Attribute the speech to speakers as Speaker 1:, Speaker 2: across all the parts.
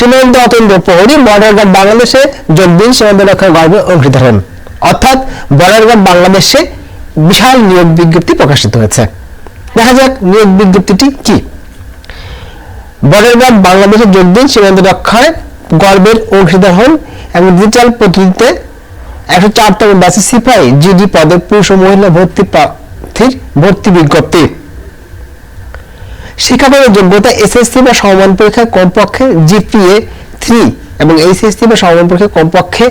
Speaker 1: সীমান্ত অতন্ত্র প্রহরী border guard বাংলাদেশে যোগ দিন সীমান্ত রক্ষা গর্বে অঙ্কিত হন। অর্থাৎ বর্ডার গার্ড বাংলাদেশে বিশাল নিয়োগ বিজ্ঞপ্তি প্রকাশিত হয়েছে। দেখা যাক নিয়োগ বিজ্ঞপ্তিটি কি। বর্ডার গার্ড বাংলাদেশে যোগ দিন সীমান্ত রক্ষায় গর্বের অংশীদার হন এবং ডিজিটাল পদ্ধতিতে একশো চারতম ব্যাচে সিপাহী জিডি পদে পুরুষ ও মহিলা ভর্তি প্রার্থীর ভর্তি বিজ্ঞপ্তি। শিক্ষাগত যোগ্যতা এসএসসি বা সমমান পরীক্ষায় কমপক্ষে জিপিএ থ্রি এবং এইচএসসি বা সমমান পরীক্ষায় কমপক্ষে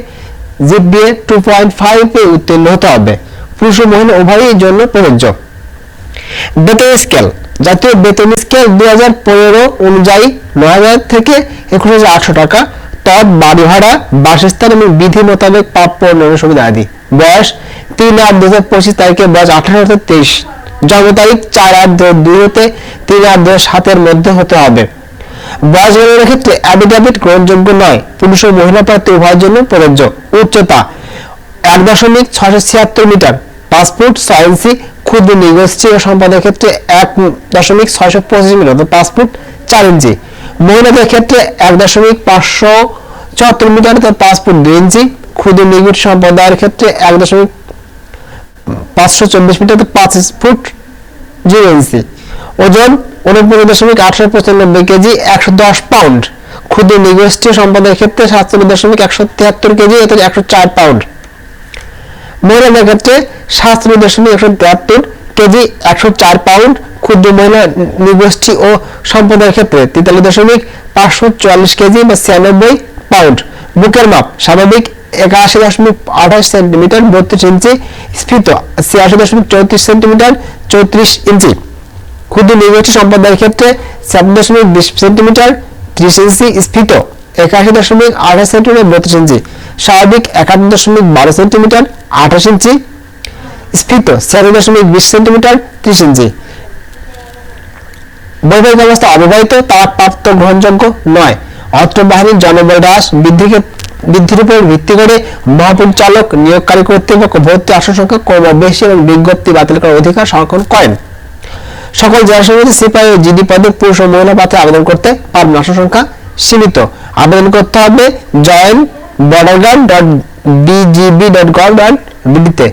Speaker 1: জিপিএ টু পয়েন্ট ফাইভ উত্তীর্ণ হতে হবে। পুরুষ ও মহিলা উভয়ের জন্য প্রযোজ্য। বেতন স্কেল জাতীয় বেতন স্কেল দুই হাজার পনেরো অনুযায়ী নয় হাজার থেকে একুশ হাজার আটশো টাকা, তদ বাড়ি ভাড়া বাসস্থান এবং বিধি মোতাবেক প্রাপ্য অন্যান্য সুবিধা আদি বয়স তিন আট দু হাজার পঁচিশ তারিখে বয়স আঠারো হতে তেইশ। তারিখ চার দু দুই হতে তিন হাজার সাতের মধ্যে হতে হবে। বয়স গণনার ক্ষেত্রে অ্যাফিডেভিট গ্রহণযোগ্য নয়। পুরুষ ও মহিলা প্রার্থী উভয়ের জন্য প্রযোজ্য। উচ্চতা এক দশমিক ছশো ছিয়াত্তর মিটার। পাসপোর্ট ইঞ্চি ক্ষুদ্র নিগোষ্ঠী ও সম্পদের ক্ষেত্রে এক দশমিক ছয়শো পঁচিশ মিটার পাসপোর্ট চার ইঞ্চি। মহিলাদের ক্ষেত্রে এক দশমিক পাঁচশো চুয়াত্তর মিটার পাসপোর্ট দুই ইঞ্চি। ক্ষুদ্র নিগোষ্ঠী সম্প্রদায়ের ক্ষেত্রে এক দশমিক পাঁচশো চব্বিশ মিটার পাঁচ ফুট জিরো ইঞ্চি। ওজন উনপঞ্চাশ দশমিক আটশো পঁচানব্বই কেজি, একশো দশ পাউন্ড। ক্ষুদ্র নিগোষ্ঠী সম্পদের ক্ষেত্রে সাতচল্লিশ দশমিক একশো তিয়াত্তর কেজি অর্থাৎ একশো চার পাউন্ড। মহিলাদের ক্ষেত্রে সাতচল্লিশ দশমিক একশো তিয়াত্তর কেজি, একশো চার পাউন্ড। ক্ষুদ্র মহিলা নিগোষ্ঠী ও সম্প্রদায়ের ক্ষেত্রে তেতাল্লিশ দশমিক পাঁচশো চুয়াল্লিশ কেজি বা ছিয়ানব্বই পাউন্ড। বুকের মাপ স্বাভাবিক একাশি দশমিক আঠাশ সেন্টিমিটার, বত্রিশ ইঞ্চি স্ফীত ছিয়াশি দশমিক চৌত্রিশ সেন্টিমিটার, চৌত্রিশ ইঞ্চি। ক্ষুদ্র নিগোষ্ঠী সম্প্রদায়ের ক্ষেত্রে ছাব্বিশ দশমিক বিশ সেন্টিমিটার, ত্রিশ ইঞ্চি স্ফীত একাশি দশমিক আঠাশ সেন্টিমিটার, বত্রিশ ইঞ্চি। স্বাভাবিক একান্ন দশমিক বারো সেন্টিমিটার, আঠাশ ইঞ্চি। স্ফীত ছিয়াশি দশমিক বিশ সেন্টিমিটার, ত্রিশ ইঞ্চি। বৈবাহিক অবস্থা অবিবাহিত তারা প্রাপ্ত গ্রহণযোগ্য নয়। অত্র বাহিনীর জনবল হ্রাস, বৃদ্ধিকে বৃদ্ধির উপর ভিত্তি করে মহাপরিচালক নিয়োগকারী কর্তৃপক্ষ ভর্তি আসন সংখ্যা ক্রমশ বেশি এবং বিজ্ঞপ্তি বাতিল করার অধিকার সংরক্ষণ করেন। সকল জেলা সমিতি সিপাহী ও জিডি পদে পুরুষ ও মহিলা প্রার্থী আবেদন করতে পারবেন। আসন সংখ্যা সীমিত। আবেদন করতে হবে join border guard dot BGB dot gov dot বিডিতে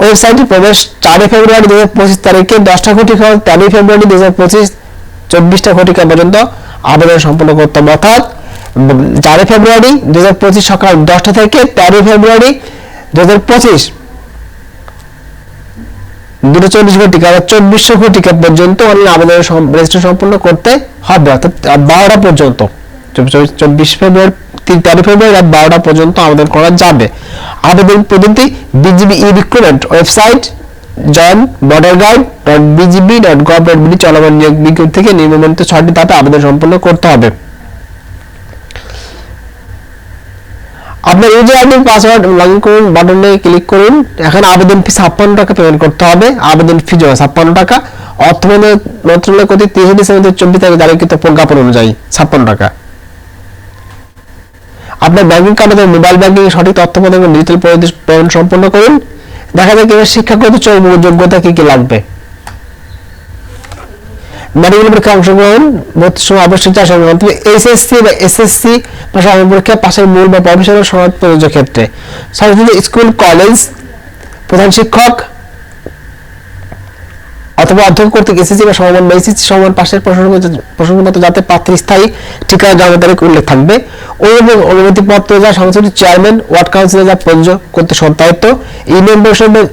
Speaker 1: ওয়েবসাইটে প্রবেশ চারই ফেব্রুয়ারি দু হাজার পঁচিশ তারিখে দশটা কোটি খাওয়া তেরোই ফেব্রুয়ারি দু হাজার পঁচিশ চব্বিশটা ঘটিকা পর্যন্ত আবেদন সম্পন্ন করতে হবে। অর্থাৎ চারই ফেব্রুয়ারি দু হাজার পঁচিশ সকাল দশটা থেকে তেরোই ফেব্রুয়ারি দু হাজার পঁচিশ। দুটো চল্লিশ ঘটিকা বা চব্বিশশো ঘটিকা পর্যন্ত অনলাইন আবেদন রেজিস্ট্রেশন সম্পন্ন করতে হবে। অর্থাৎ বারোটা পর্যন্ত। চব্বিশ ফেব্রুয়ারি তেরো ফেব্রুয়ারি রাত বারোটা পর্যন্ত আবেদন করা যাবে। আবেদন পদ্ধতি BGB e recruitment website join border guard dot BGB dot gov dot BD চলমান নিয়োগ বিজ্ঞপ্তি থেকে নিম্নলিখিত ছয়টি ধাপে আবেদন সম্পন্ন করতে হবে। আপনার ইউজার আইডি পাসওয়ার্ড লগ করুন বাটনে ক্লিক করুন। এখানে আবেদন ফি ছাপ্পান্ন টাকা পেমেন্ট করতে হবে। আবেদন ফি জমা ছাপ্পান্ন টাকা। অর্থ মন্ত্রণালয় কর্তৃক তিরিশে ডিসেম্বর দু চব্বিশ তারিখে জারিকৃত প্রজ্ঞাপন অনুযায়ী ছাপ্পান্ন টাকা। আপনার ব্যাংকিং কার্ডে মোবাইল ব্যাংকিং সঠিক তথ্য প্রদান ডিজিটাল পেমেন্ট সম্পন্ন করুন। দেখা যাক এবার শিক্ষাগত যোগ্যতা কি কি লাগবে। মেডিকেল পরীক্ষা অংশগ্রহণ ভর্তির সময় আবশ্যক চাষ তবে এইচএসসি বা এসএসসি বা সাধারণ পরীক্ষা পাশের মূল বা প্রফেশনাল সনদ প্রযোজ্য ক্ষেত্রে। স্কুল, কলেজ প্রধান শিক্ষক অথবা অধ্যক্ষ কর্তৃক এসএসসি বা সমান বা এসএসসি সমান পাশের প্রসঙ্গ- প্রসঙ্গমতো যাতে প্রার্থীর স্থায়ী ঠিকানা জমা তারিখ উল্লেখ থাকবে। এবং অনুমতিপত্র যা সংসদের চেয়ারম্যান, ওয়ার্ড কাউন্সিলে যা প্রযোজ্য করতে সত্যায়িত ইউনিয়ন পরিষদের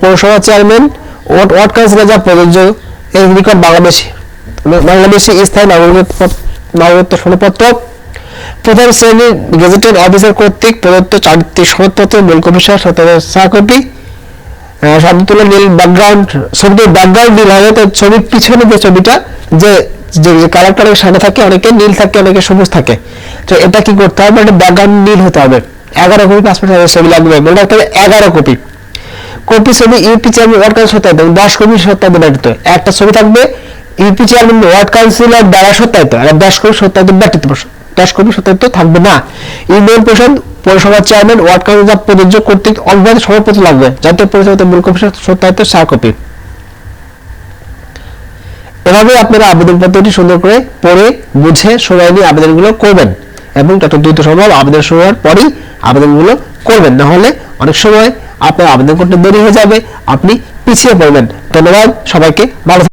Speaker 1: পৌরসভা চেয়ারম্যান, ওয়ার্ড ওয়ার্ড কাউন্সিলে যা প্রযোজ্য, এর নিকট বাংলাদেশি বাংলাদেশে স্থায়ী নাগরিকত্ব নাগরিকত্ব সনদপত্র। প্রধান শ্রেণির গেজেটেড অফিসার কর্তৃক প্রদত্ত চারিত্রিক সনদপত্র মূল সহ সতেরো কপি সামনে তুলে নীল ব্যাকগ্রাউন্ড ছবিটির ব্যাকগ্রাউন্ড নীল। হবে তো ছবির পিছনে যে ছবিটা, যে যে কালারটার সাদা থাকে, অনেকে নীল থাকে, অনেকে সবুজ থাকে। তো এটা কি করতে হবে? এটা ব্যাকগ্রাউন্ড নীল হতে হবে। এগারো কপি পাসপোর্ট সাইজের ছবি লাগবে। মনে রাখতে হবে এগারো কপি কপি ছবি ইউপি চেয়ারম্যান ওয়ার্ড কাউন্সিল সত্যায়িত দশ কপি সত্যায়িত। ব্যতীত একটা ছবি থাকবে ইউপি চেয়ারম্যান ওয়ার্ড কাউন্সিলর দ্বারা সত্যায়িত। আর দশ কপি সত্যায়িত ব্যতীত দশ কপি সত্যায়িত থাকবে না। ইউনিয়ন পরিষদ পৌরসভার চেয়ারম্যান ওয়ার্ড কাউন্সিল প্রযোজ্য কর্তৃক অজ্ঞাত সভাপতি লাগবে জাতীয় পরিষদের মূল কপি সত্যায়িত চার কপি। এভাবে আপনারা আবেদন পত্রটি সুন্দর করে পড়ে, বুঝে, সময় নিয়ে আবেদনগুলো করবেন এবং যত দ্রুত সম্ভব আবেদন শুরু হওয়ার পরই আবেদনগুলো করবেন। না হলে অনেক সময় আপনার আবেদন করতে দেরি হয়ে যাবে, আপনি পিছিয়ে পড়বেন। ধন্যবাদ, সবাইকে ভালো।